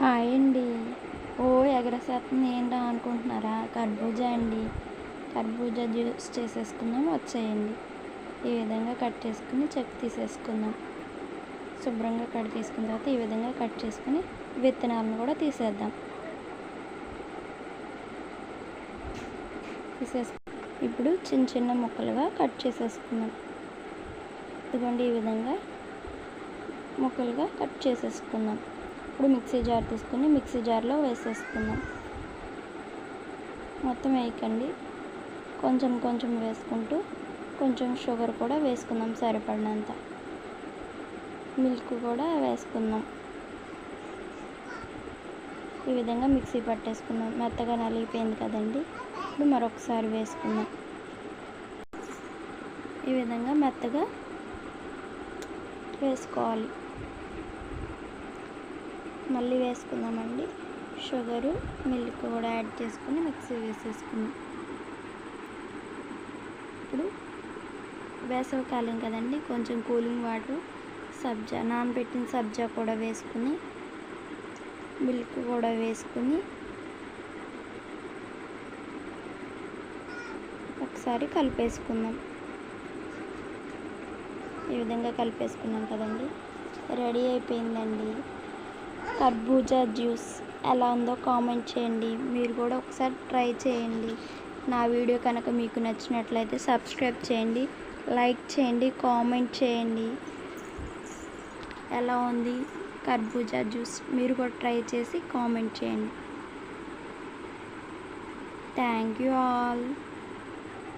Hi అండి. ఓ ఎగరసేస్తుంది ఏంటో అనుకుంటున్నారా? కర్బూజా అండి. కర్బూజా జ్యూస్ చేసేసుకుందాం వచ్చేయండి. ఈ విధంగా కట్ చేసుకుని చెక్ తీసేసుకుందాం. శుభ్రంగా కట్ తీసుకున్న తర్వాత ఈ విధంగా కట్ చేసుకుని విత్తనాలను కూడా తీసేద్దాం. తీసేసు ఇప్పుడు చిన్న చిన్న ముక్కలుగా కట్ చేసేసుకుందాం. ఇదిగోండి ఈ విధంగా ముక్కలుగా కట్ చేసేసుకుందాం. ఇప్పుడు మిక్సీ జార్ తీసుకుని మిక్సీ జార్లో వేసేసుకుందాం మొత్తం వేయకండి. కొంచెం కొంచెం వేసుకుంటూ కొంచెం షుగర్ కూడా వేసుకుందాం సరిపడినంత. మిల్క్ కూడా వేసుకుందాం. ఈ విధంగా మిక్సీ పట్టేసుకుందాం. మెత్తగా నలిగిపోయింది కదండి. ఇప్పుడు మరొకసారి వేసుకుందాం. ఈ విధంగా మెత్తగా వేసుకోవాలి. మళ్ళీ వేసుకుందామండి. షుగరు మిల్క్ కూడా యాడ్ చేసుకుని మిక్సీ వేసేసుకుందాం ఇప్పుడు వేసవికాలం కదండి కొంచెం కూలింగ్ వాటర్ సబ్జా నానబెట్టిన సబ్జా కూడా వేసుకుని మిల్క్ కూడా వేసుకుని ఒకసారి కలిపేసుకుందాం. ఈ విధంగా కలిపేసుకున్నాం కదండి. రెడీ అయిపోయిందండి. కర్బూజా జ్యూస్ ఎలా ఉందో కామెంట్ చేయండి. మీరు కూడా ఒకసారి ట్రై చేయండి. నా వీడియో కనుక మీకు నచ్చినట్లయితే సబ్స్క్రైబ్ చేయండి లైక్ చేయండి కామెంట్ చేయండి. ఎలా ఉంది కర్బూజా జ్యూస్? మీరు కూడా ట్రై చేసి కామెంట్ చేయండి. Thank you all.